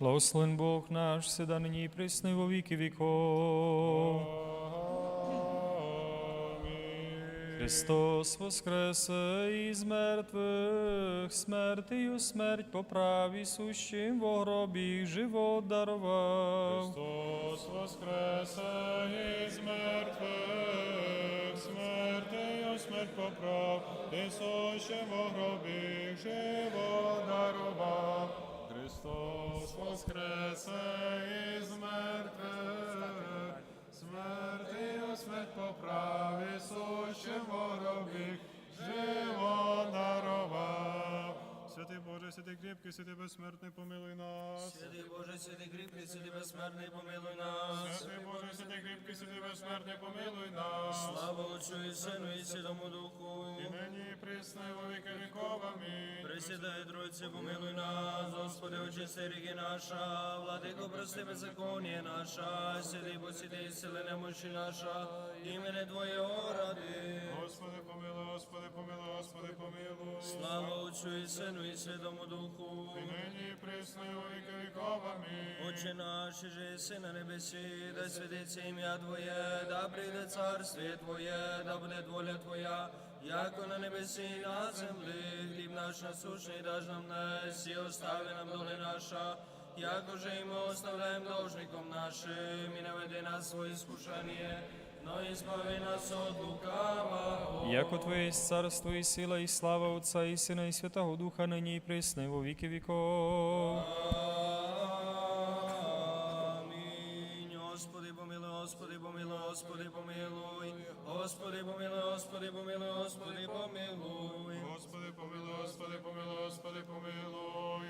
Благословен Бог наш, седа нині і присни во віки віков. Христос воскресе із мертвих, смертію смерть поправ і сущим во гробі живот дарував. Христос воскресе із мертвих, смертею смерть поправ, і сущим во гробі живо дарував. Христос воскресе із мертвих, у смерть поправи, сущим во живо дарував. Святий Боже, святий кріпкий, святий безсмертний, помилуй нас. Святий Боже, святий кріпкий, святий безсмертний, помилуй нас. Святий Боже, святий кріпкий, святий безсмертний, помилуй нас. Слава Отцю і Сину і Святому Духу. І нині і во віки віков. Амінь. Присідай, Тройці, помилуй нас, Господи, очисти ріки наша, владико, прости беззаконня наша, сиди, посіди, сили немощі наша, імени Твоєго ради. Господи, помилуй, Господи, помилуй, Господи, помилуй. Слава Отцю і Сину і Святому Духу. І нині присно, і віки віков. Отче наш, же єси на небесі, да святиться ім'я Твоє, да прийде царствіє Твоє, да буде воля Твоя, яко на небесі і на землі, хліб наш насущний даж нам днес, і остави нам доли наша, яко же і ми оставляємо должником нашим, і не веди нас своє скушання, но і збави нас от лукавого. Яко Твоє є царство і сила, і слава Отца і Сина, і Святого Духа, нині і присно, во. Господи, помилуй, Господи, помилуй. Господи, помилуй, Господи, помилуй, Господи, помилуй. Господи, помилуй, Господи, помилуй, Господи, помилуй.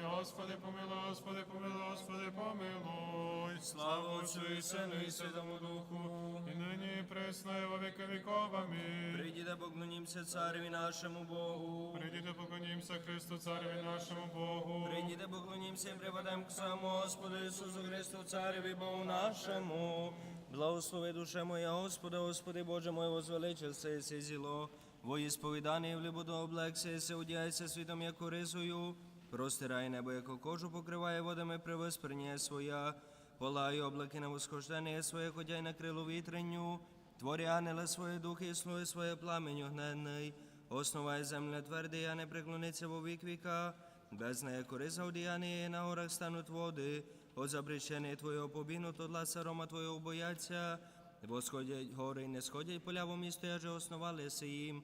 Господи, помилуй, Господи, помилуй. Слава Отцю і Сину і Святому Духу. І нині і присно, і во віки віков. Амінь. Прийдіте, поклонімся цареві нашому Богу. Прийдіте, поклонімся Христу, Цареві нашому Богу. Прийдіте, поклонімся і приведемо к самому Господу Ісусу Христу, Цареві Богу нашому. Благослови душе моя, Господа, Господи Боже мой, возвеличився єси зіло. Во ісповіданні в любоду облекся, єси одяйся світом, яку рисою. Простирай небо, яку кожу покриває водами привоспрення своя. Полаю облаки на восхождення своє, ходяй на крилу вітренню. Творі ангела своє духи і слуги своє пламень огненний. Основай земля твердий, а не приклониться во вік віка. Без неї кориса одіяння, на горах стануть води. От запрещення Твоєго побіну, то для сарома Твоєго бояться. Восходять гори і не сходять поля во місто, я же основалися їм.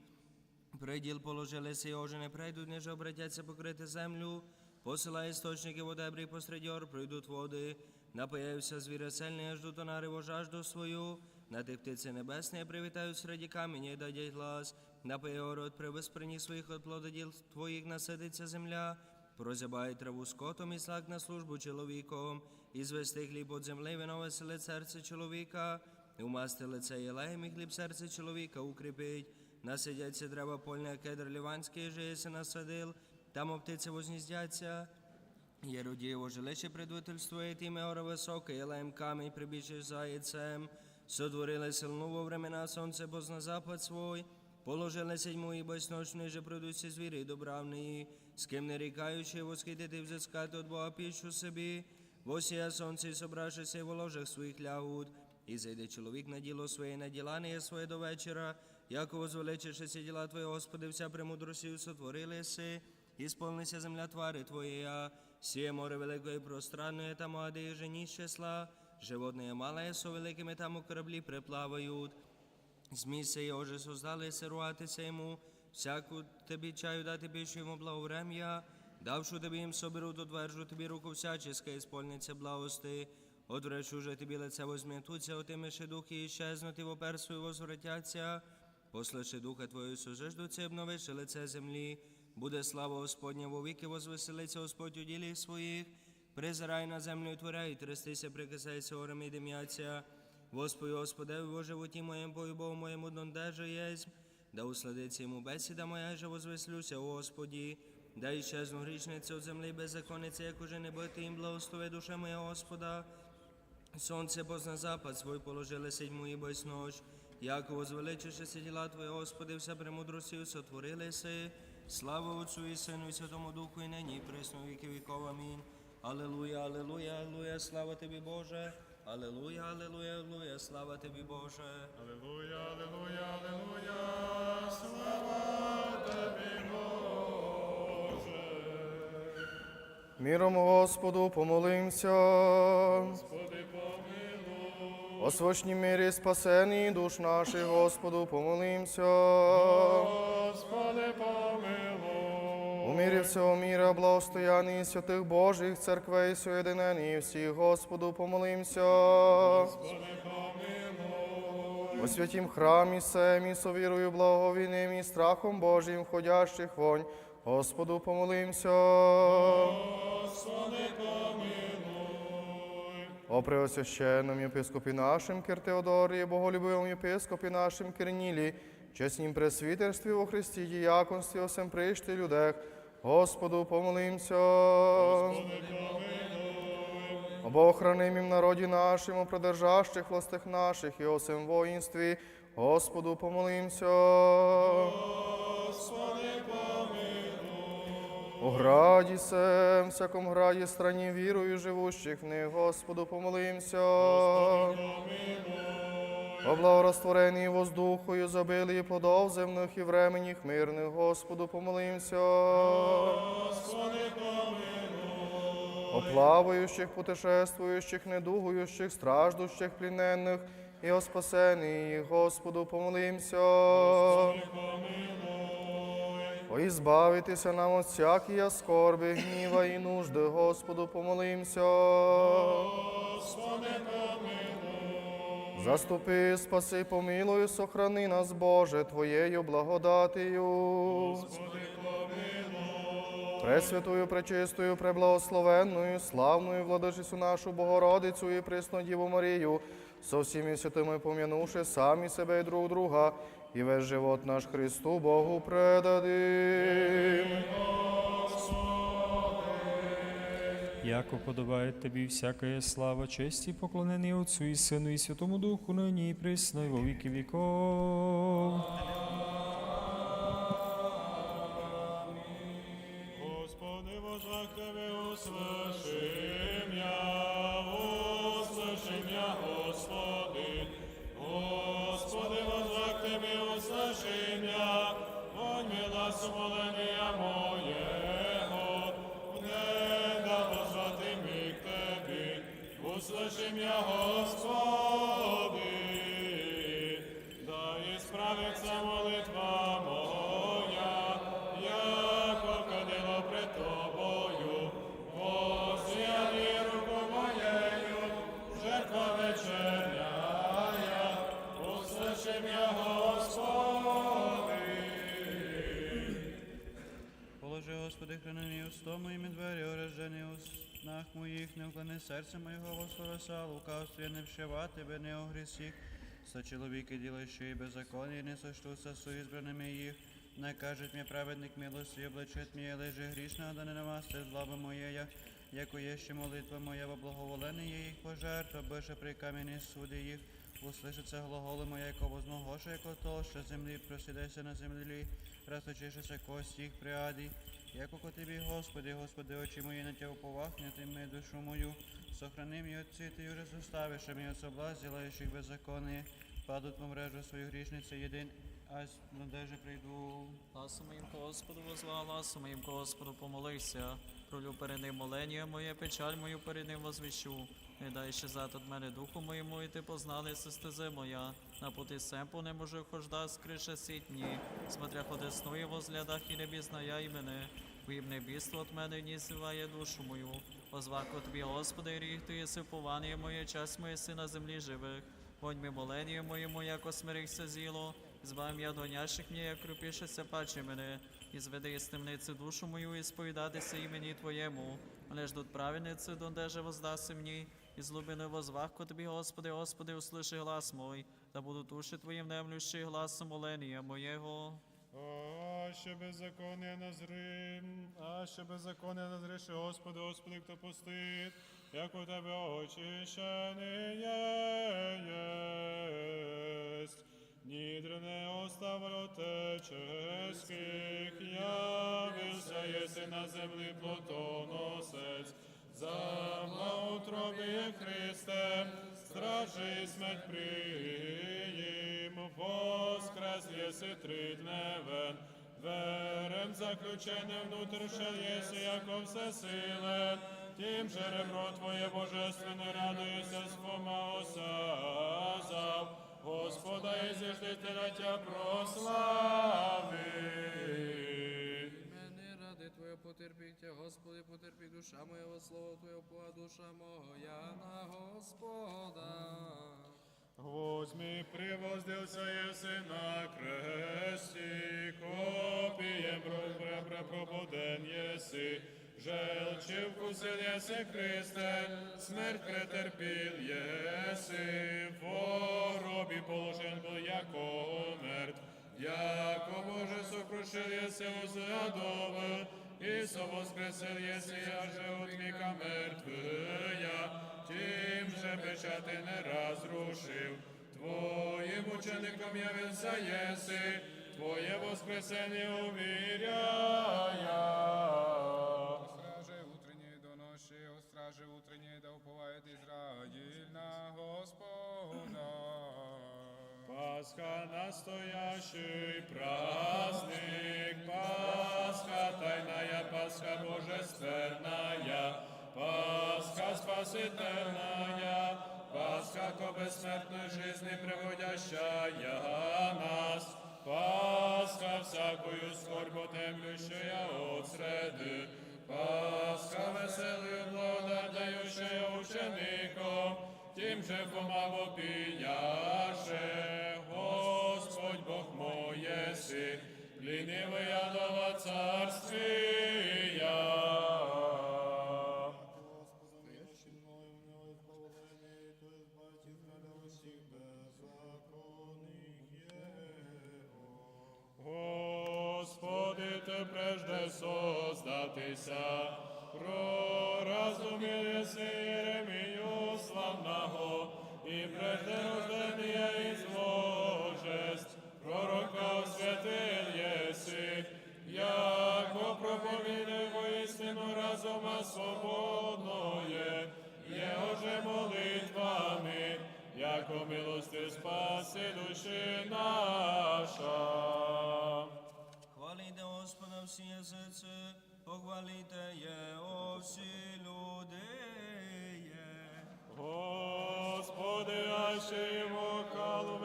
Приділ положилися, і уже не прийдуть, ніж обратяться покрити землю. Посилай істочники водебрі посеред ор, пройдуть води. Напоявся звіра сильний, аж до тонариво жажду свою. На тих птиці небесні привітають середі каміння і дадять глас. Напоє ород при безприні своїх от плододіл твоїх насадиться земля. Прозябай траву скотом і слаг на службу чоловіком, і звести хліб от земли, вино веселить серце чоловіка, і умасти лице єлеєм, і хліб серце чоловіка укріпить. Насидяться дерева польне, кедр ліванський, же єси насадил, там оптиці возніздяться. Єродієво жилище предвительствує ім'я гора високе, єлеєм камінь прибіжиш заяцем. Сотворили силну во времена сонце позна запад свой. Положили седьму і безночний же продуться звірі і добравні, з ким не рікаючи, восхитити взискати от Бога піщу собі. Восія сонце і собравшися в ложах своїх лягут. І зайде чоловік на діло своє, на діла не є своє до вечора, яко возвеличишися діла Твої, Господи, вся премудростю сотворили си, і сповнися земля твари Твоєя, сіє море великої пространної, там ади жені числа, животне мале, со великими там у кораблі приплавають. Змійся його же создали сируватися йому, всяку тобі чаю дати більше йому благоврем'я, давши тобі їм соберу, додвержу тобі руку всяческа, і спольниця благости, одвречу же тобі лице возм'ятуться, отимеши духи і щезнути, вопер свою возвратяться, послаши духа твою сожеждуться, обновиши лице землі, буде слава Господня во віки, возвеселиться Господь у ділі своїх, призирай на землю і творяй, і трястися, прикасайся горами і дим'яться, Господи, Господи, во животі моєму, бою Богу моєму, донде же єсть, да усладиться йому бесіда моя, же возвеслюся, Господі, да іщезну грішниця от землі беззаконниця, як уже не бити їм, благослови душа моя Господа, Сонце позна запад свой положили седьму і бойсь ночь, яко возвеличишися діла Твої, Господи, вся премудростю сотворили си. Слава Отцу і Сину і Святому Духу, і нині, і віки віков. Амінь. Алілуя, алілуя, алілуя, слава тобі, Боже. Алілуя, алілуя, алілуя, слава тобі, Боже. Алілуя, алілуя, алілуя, слава тобі, Боже. Міром Господу помолимся. Господи, помилуй. О свочній мірі спасені душ наших, Господу помолимся. Господи, помилуй. У мірі всього міра, благостоянні святих Божих церквей, соєдинені всіх, Господу помолимся. Господи, помилуй. У святім храмі семі, совірою, благовійним і страхом Божим, входящих вонь, Господу помолимся. Господи, помилуй. О преосвященном єпископі нашим Киртеодорі, боголюбивому єпископі нашим Кирнілі, чеснім пресвітерстві во Христі, діяконстві, осем прийшти людях, Господу помолимся. Об охранимім народі нашим, о продержащих властях наших і осем воїнстві, Господу помолимся. У граді сем, всяком граді страні вірою живущих в них, Господу помолимся. О благорастворенні воздухою, забилії плодов земних і временіх мирних, Господу помолимся. О плаваючих, путешествуючих, недугуючих, страждущих, пліненних і о спасенні Господу помолимся. О, ізбавитися нам от всякої скорби, гніва і нужди, Господу помолимся. Заступи, спаси, помилуй, сохрани нас, Боже, Твоєю благодатію. Пресвятую, пречистою, преблагословенною, славною владичицю нашу Богородицю і пресну Діву Марію, со всіми святими пом'янувши самі себе і друг друга, і весь живот наш Христу Богу предадим. Яко подобає тобі всякая слава, честь і поклонення Отцу і Сину і Святому Духу, нині і присно, і віки віков. Серце моєго, Господа, лукавстві, не вшива тебе, не огрісіх. Со чоловіки ділищі беззаконні, не соштуться з избраними їх. Не кажуть мені праведник милості, облечет мені, лежи грішна, да не намасти злоба моєя, яко є ще молитва моя, во благоволене є їх пожертва, боже при камені суди їх. Услышиться глаголи моя, яко возмогоша, яко то, що землі просідайся на землі, розточишися кості їх приаді. Яко ко тобі, Господи, Господи, очі мої на Тя уповахне, ти ми душу мою, сохрани мій отці, ти вже составиш, а мій особла, зілаючих беззаконні, падуть по мрежу свою грішницю єдин, ась надежи прийду. Ласу моїм Господу возла, ласу моїм Господу помолися, Пролю перед ним молення моє, печаль мою перед ним возвіщу. Не дай ще зад от мене духу моєму, і ти познали стези моя. На пути семпу не можу хожда скрише сітні. Смотря ходесну возглядах і не бізная і мене. Віб небіство от мене ні зиває душу мою. Озвако тобі, Господи, ріг ти єси уповання моє, час моє си на землі живих. Вонь ми моленію моєму, яко смирихся зіло, збавим я донящих мені, як крупішеся паче мене, і зведи із темниці душу мою, і сповідатися імені Твоєму, але ж тут праведниці, дондеже воздаси мені, і з глибини возвахко тобі, Господи, Господи, услиши глас мой, та буду туші Твоїм немлющий гласом молення моєго. А ще беззаконня назрим, а ще беззаконня назріши, Господи, Господи, хто пустить, як у Тебе очищений єсть. Нідр не оставлю теческих, явився єси на землі плотоносець, Сама утробі Христе, стражи смерть приїм, воскрес єси тридневен, верем заключене внутрішнє єси, яко все силе, тим же ребро Твоє Божественне радуйся, спома осазав, Господа і зіждителя Тя прослави. Потерпіття, Господи, потерпі душа моя, во слово Твоє, пога душа моя на Господа. Возьми, привоздился еси на кресті, копієм пробуден єси, желчи вкусил єси Христе, смерть претерпіл єси, воробі положен был яко мертв, яко Боже сокрушил єси узадове, и совоскресил еси, я же от века мертвия, тим же печати не разрушив. Твоїм учеником явився єси, Твоє воскресення увіряя. Страже утренней доноши, о страже утренней да уповает Израиль на Господа. Пасха настоящий праздник, Пасха божественная, Пасха спасительная, Пасха ко бессмертной жизни приводящая нас, Пасха всякую скорбь отемлющая от среды, Пасха веселую благодать дающая ученикам, тим же помаго пияше, Господь Бог мой еси, ленивый адова царствия. Создатися, проразумів єси Єремію славного, і прежде рождення із божеств, пророка святил єси, яко проповідуй воістину разума свободноє, Його же молитвами, яко милости спаси душі наша. Всі язиці, похвалите Його всі люди. Господи, аще йому калу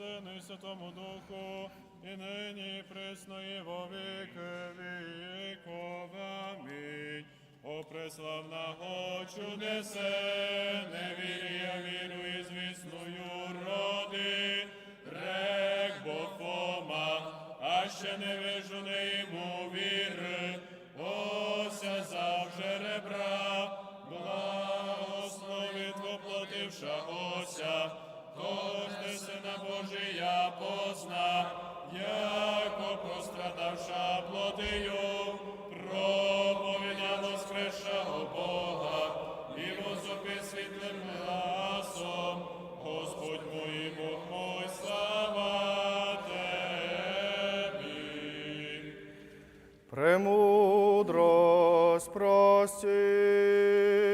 Сину і Святому Духу, і нині і присно, і во віки віков. Амінь. О преславного чудесе, не віря віру і звісною роди, рек Фома, а ще не вижу не йому віри, ося завже ребра, благословить воплотившагося, кожне сина Божия позна, яко пострадавша плотию, проповідя воскресшого Бога, і возопи світлим гласом, Господь мой, Бог мой, слава Тебі. Премудрость прости.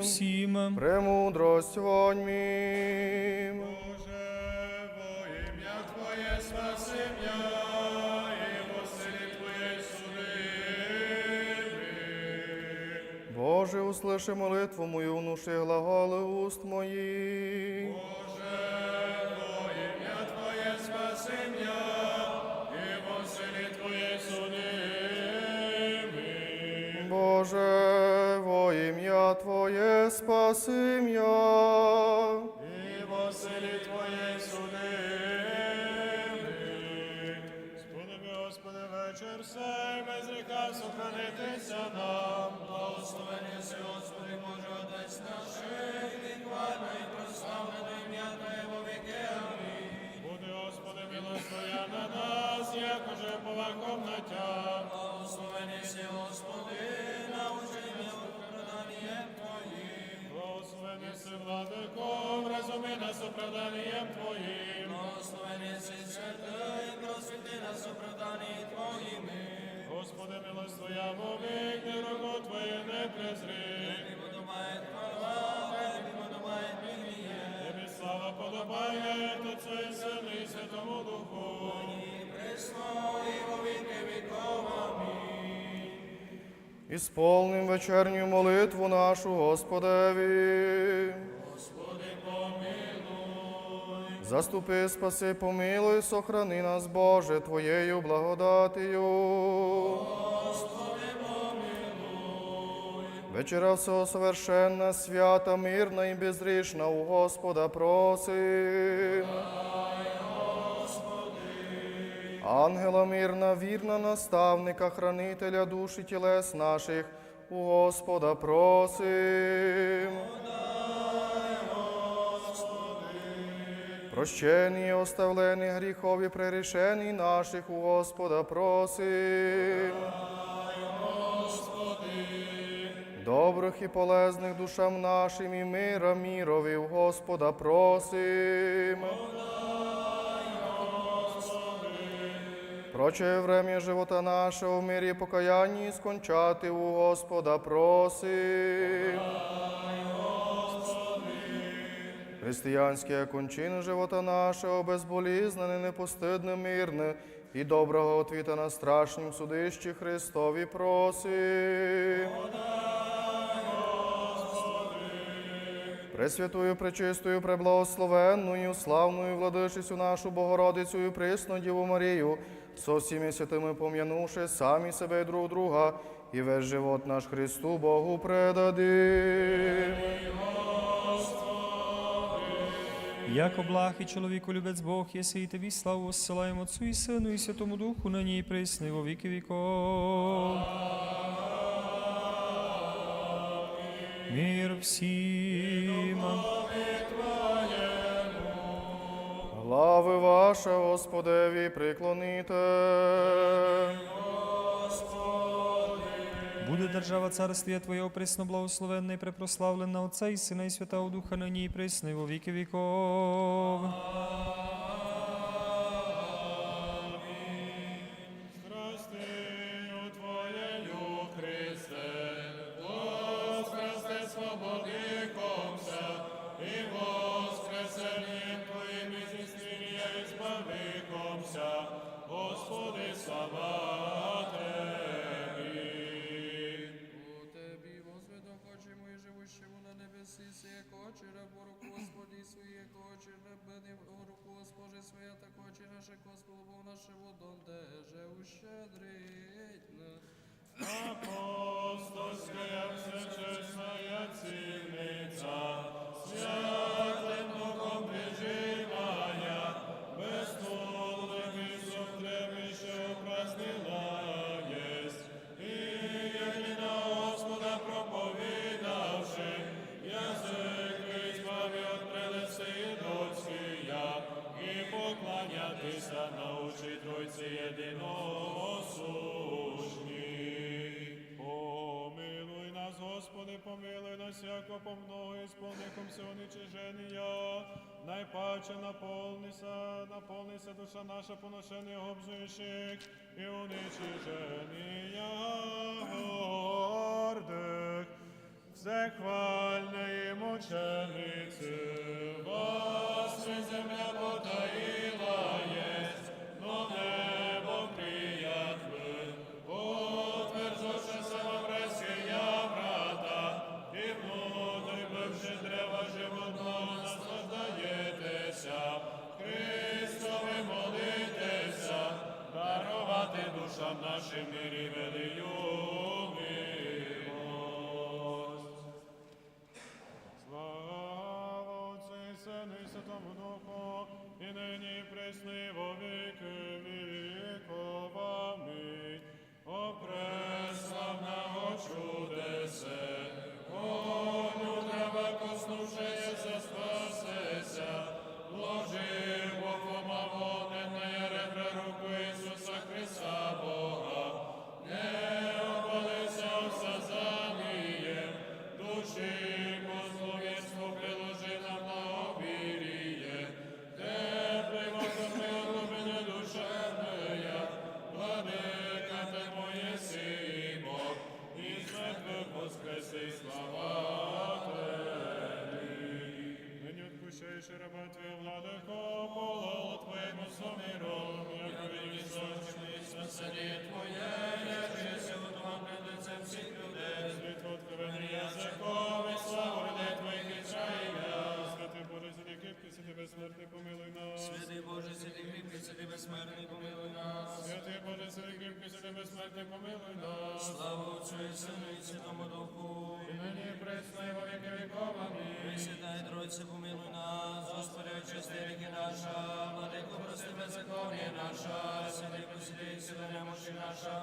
Всім. Премудрость вонь мім. Боже, во ім'я Твоє спаси м'я, і во силі Твоє суди. Боже, услыши молитву мою, внуши глаголи уст моїх. Боже, во ім'я Твоє спаси м'я, і во силі Твоє суди. Боже, ім'я Твоє спаси м'я. І во силі Твоє суди. Господи, вечір сей, без ріка сохранитися нам. Благословені си, Господи Боже, Отець наш, і хвально і прославлено ім'я Твоє во віки. Амінь. Буде, Господи, милость Твоя на нас, як уже поваком на тя. Благословені Господи, Благословений си, владиком, розуми нас оправданням Твоїм. Благословені си, святий, просвіти нас оправданні Твоїми. Господи, милость Твоя вовік, не руку Твоє не презри. Тобі подобає хвала, Тобі подобає пініє. Тобі слава подобає, Отцю і Сину і Святому Духу. І присно, Ісполним вечерню молитву нашу Господеві. Господи, помилуй. Заступи, спаси, помилуй, сохрани нас, Боже, Твоєю благодатію. Господи, помилуй. Вечера всього совершенна, свята, мирна і безрішна у Господа просим. Ангела мирна, вірна наставника, хранителя душ і тілес наших, у Господа просим. Прощені і оставлені гріхові прерішені наших у Господа просим. Добрих і полезних душам нашим і мира мірові в Господа просим. Проче время живота нашого в мирі покаянні скончати у Господа просим. Християнське кончини живота нашого безболізнене, непостидне, мирне і доброго отвіта на страшнім судищі Христові просим. Пресвятую, пречистою, преблагословенною, славною владичицю нашу Богородицю і присну Діву Марію, со всіми святими пом'янувши самі себе і друг друга, і весь живот наш Христу Богу предадим. Яко благ і чоловіку любець Бог, єси і тобі славу осилаємо Отцу і Сину і Святому Духу, нині і присно, і во віки віков. Мир всім. Глави ваша, Господеві, приклоніте. Буде держава царствія Твоєго присно благословенна і препрославлена Отця і Сина і Святого Духа, нині і присно, во віки віков. Наше Господу, бо наше водом деже ущедрить. Апостольская всечестная цивница, святым Тройці. Помилуй нас, Господи, помилуй нас, яко помною сповникомся уничиження. Найпаче наповнися, наповнися душа наша поношення обзуючих і уничиження гордих. Всехвальна і мученице, вас нашим. Слава Отцю Святому Духу, і нині во віки віков. Амінь. О, преславна чудесе, коню треба коснувшися, спасеся, ложи і Сину і Святому Духу. І нині і присно, і во віки віков. Амінь. Пресвятай Тройце, помилуй нас, Господи, очисти ріки наша, владико, прости беззаконня наша, святий посіди, сила немощі наша,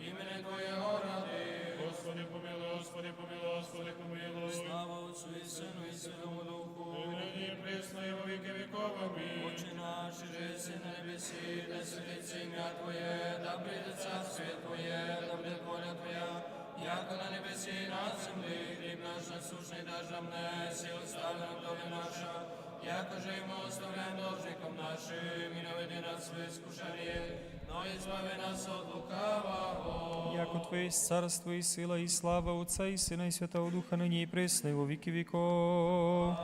імені Твоєго ради. Господи, помилуй, Господи, помилуй, Господи, помилуй. Слава Отцю і Сину і Святому Духу. І нині і присно, і во віки віков. Амінь. Отче наш, же єси на небесі, да святиться ім'я Твоє, да прийде царствие Твоє, да буде воля Твоя, яко на небесі і на землі, хліб наш насущний даж нам днес, і остави нам доли наша, яко же йому оставляємо должником нашим, і не веди нас в искушення, но і збави нас от лукавого. Яко Твоє царство і сила, і слава Отця і Сина, і Святого Духа, нині і присно, і во віки віков.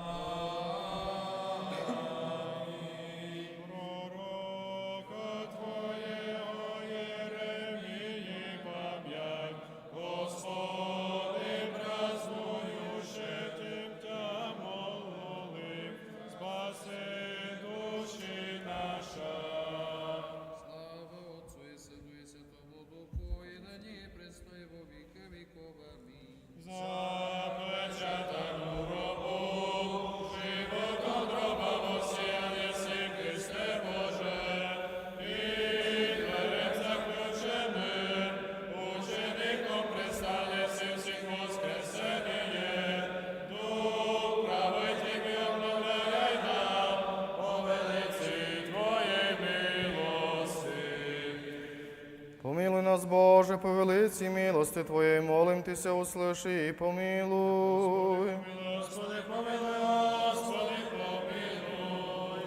Велиці милости Твоєї, молим Тися, услиши і помилуй. Господи, помилуй, Господи, помилуй.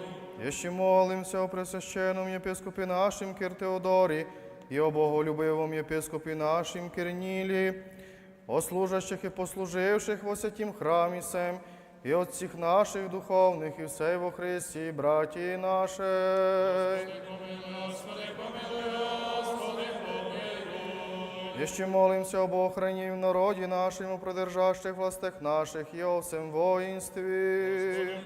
Еще молимся о пресвященном епископе нашим Кир Теодорі і о боголюбивом єпископі нашим Кирнілі, о служащих і послуживших во святім храмі сем, і от всіх наших духовних і всей во Христі, браті наші. Еще молимся об охрані в народі нашим, о продержащих властях наших і о всем воїнстві.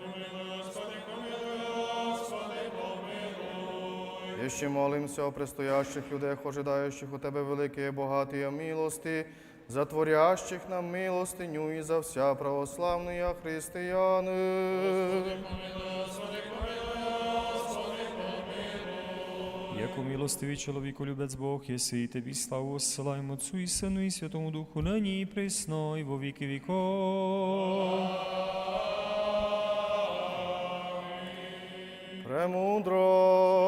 Еще молимся о предстоящих людях, ожидаючих у Тебе великие богатые милости, затворящих нам милостиню і за вся православные християни. Яко милостивий чоловіку любець Бог, єси і тобі славу осилаємо Отцу і Сину і Святому Духу, нині і присно, і во віки віков. Премудрость.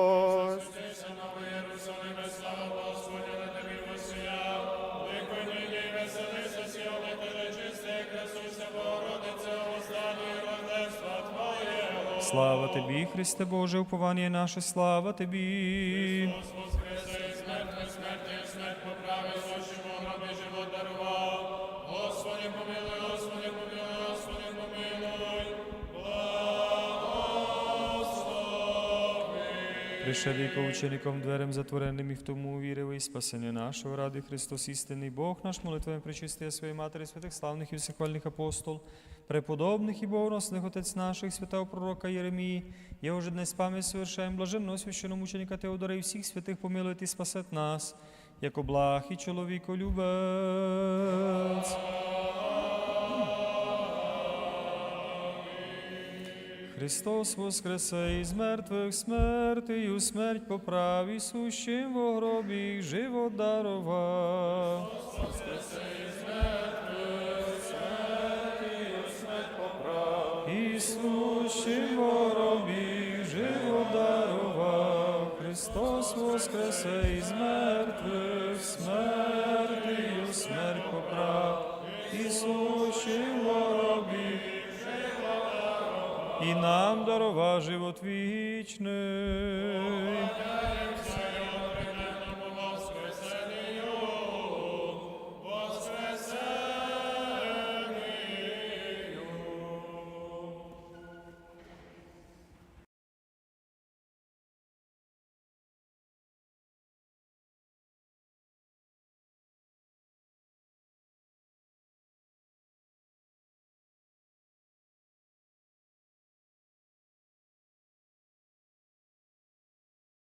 Слава Тобі, Христе Боже, уповання наше, слава Тобі. Пришед ко учеником дверем затвореним і в тому увірили, і спасення нашого ради Христос істинний Бог наш молитвами причистия своєї матері, святих славних і всехвальних апостол преподобних і богоносних отець наших, святого пророка Єремії, його же днес пам'ять совершаємо, блаженного священномученика Теодора і всіх святих помилуйте і спасет нас, як благ і чоловіколюбець. Христос воскресе із мертвих смертію, смерть поправ і сущим во гробі живот дарував. І сущим во гробі живо дарував. Христос воскресе із мертвих смертію, смерть поправ і сущим живо дарував, і нам дарова живот вічний.